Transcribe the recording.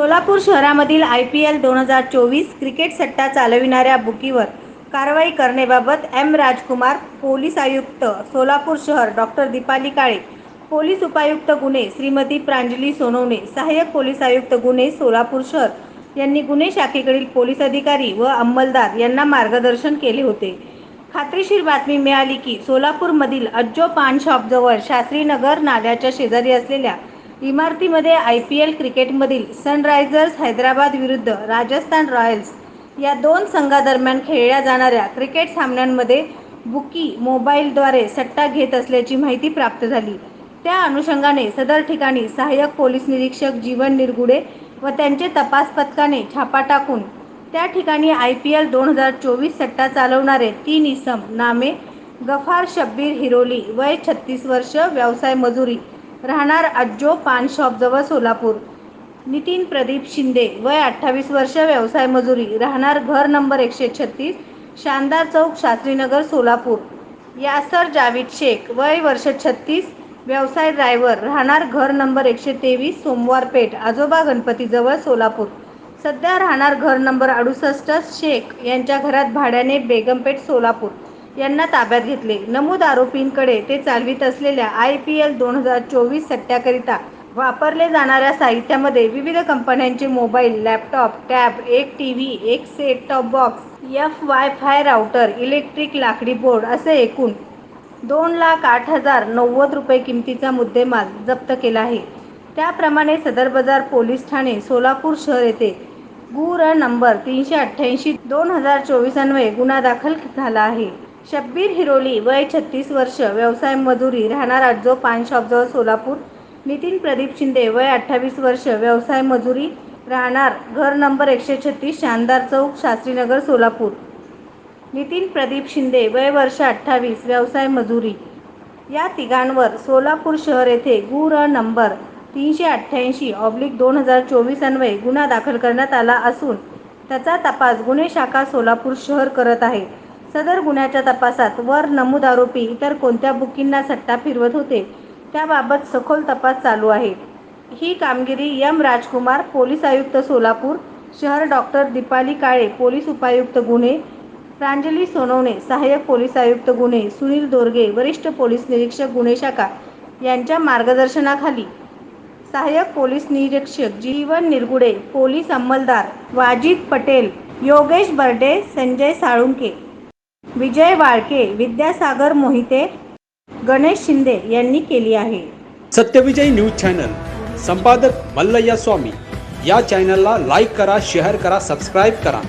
सोलापूर शहरामधील I P L दोन हजार चोवीस क्रिकेट सट्टा चालविणाऱ्या बुकीवर कारवाई करण्याबाबत एम राजकुमार पोलीस आयुक्त सोलापूर शहर डॉक्टर दीपाली काळे पोलीस उपायुक्त गुन्हे श्रीमती प्रांजली सोनवणे सहाय्यक पोलीस आयुक्त गुन्हे सोलापूर शहर यांनी गुन्हे शाखेकडील पोलीस अधिकारी व अंमलदार यांना मार्गदर्शन केले होते. खात्रीशीर बातमी मिळाली की सोलापूरमधील अज्जो पान शॉपजवळ शास्त्रीनगर नाल्याच्या शेजारी असलेल्या इमारतीमध्ये आय पी एल क्रिकेटमधील सनरायझर्स हैदराबाद विरुद्ध राजस्थान रॉयल्स या दोन संघादरम्यान खेळल्या जाणाऱ्या क्रिकेट सामन्यांमध्ये बुकी मोबाईलद्वारे सट्टा घेत असल्याची माहिती प्राप्त झाली. त्या अनुषंगाने सदर ठिकाणी सहाय्यक पोलीस निरीक्षक जीवन निरगुडे व त्यांचे तपास पथकाने छापा टाकून त्या ठिकाणी आय पी एल दोन हजार चोवीस सट्टा चालवणारे तीन इसम नामे गफार शब्बीर हिरोली वय छत्तीस वर्ष व्यवसाय मजुरी राहणार अज्जो पान शॉपजवळ सोलापूर. नितीन प्रदीप शिंदे वय अठ्ठावीस वर्ष व्यवसाय मजुरी राहणार घर नंबर एकशे छत्तीस शानदार चौक शास्त्रीनगर सोलापूर. यासर जावीद शेख वय वर्ष छत्तीस व्यवसाय ड्रायव्हर राहणार घर नंबर एकशे तेवीस सोमवार पेठ आजोबा गणपतीजवळ सोलापूर. सध्या राहणार घर नंबर अडुसष्ट शेख यांच्या घरात भाड्याने बेगमपेठ सोलापूर. यांना ताब्यात घेतले. नमूद आरोपींकडे ते चालवित असलेल्या आय पी एल दोन हजार चोवीस सट्ट्याकरिता वापरले जाणाऱ्या साहित्यामध्ये विविध कंपन्यांचे मोबाईल लॅपटॉप टॅब एक टी व्ही एक set top box F wifi router electric लाकडी बोर्ड असे एकूण दोन लाख आठ हजार नव्वद रुपये किमतीचा मुद्देमाल जप्त केला आहे. त्याप्रमाणे सदर बाजार पोलीस ठाणे सोलापूर शहर येथे गुर नंबर तीनशे अठ्ठ्याऐंशी दोन हजार चोवीस अन्वये गुन्हा दाखल झाला आहे. शब्बीर हिरोली वय छत्तीस वर्ष व्यवसाय मजुरी राहणार जो पान शॉपजवळ सोलापूर. नितीन प्रदीप शिंदे वय अठ्ठावीस वर्ष व्यवसाय मजुरी राहणार घर नंबर एकशे छत्तीस शानदार चौक शास्त्रीनगर सोलापूर. नितीन प्रदीप शिंदे वय वर्ष अठ्ठावीस व्यवसाय मजुरी. या तिघांवर सोलापूर शहर येथे गुर नंबर तीनशे अठ्ठ्याऐंशी ऑब्लिक दोन हजार चोवीस अन्वये गुन्हा दाखल करण्यात आला असून त्याचा तपास गुन्हे शाखा सोलापूर शहर करत आहे. सदर गुन्ह्याच्या तपासात वर नमूद आरोपी इतर कोणत्या बुकींना सट्टा फिरवत होते त्याबाबत सखोल तपास चालू आहे. ही कामगिरी एम. राजकुमार पोलीस आयुक्त सोलापूर शहर डॉक्टर दीपाली काळे पोलीस उपायुक्त गुन्हे प्रांजली सोनवणे सहाय्यक पोलीस आयुक्त गुन्हे सुनील दोरगे वरिष्ठ पोलीस निरीक्षक गुन्हे शाखा यांच्या मार्गदर्शनाखाली सहाय्यक पोलीस निरीक्षक जीवन निरगुडे पोलीस अंमलदार वाजिद पटेल योगेश बर्डे संजय साळुंके विजय वाळके विद्यासागर मोहिते गणेश शिंदे यांनी केली आहे. Satyavijay news channel. संपादक मल्लय्या स्वामी. या चॅनलला लाईक करा शेअर करा सबस्क्राईब करा.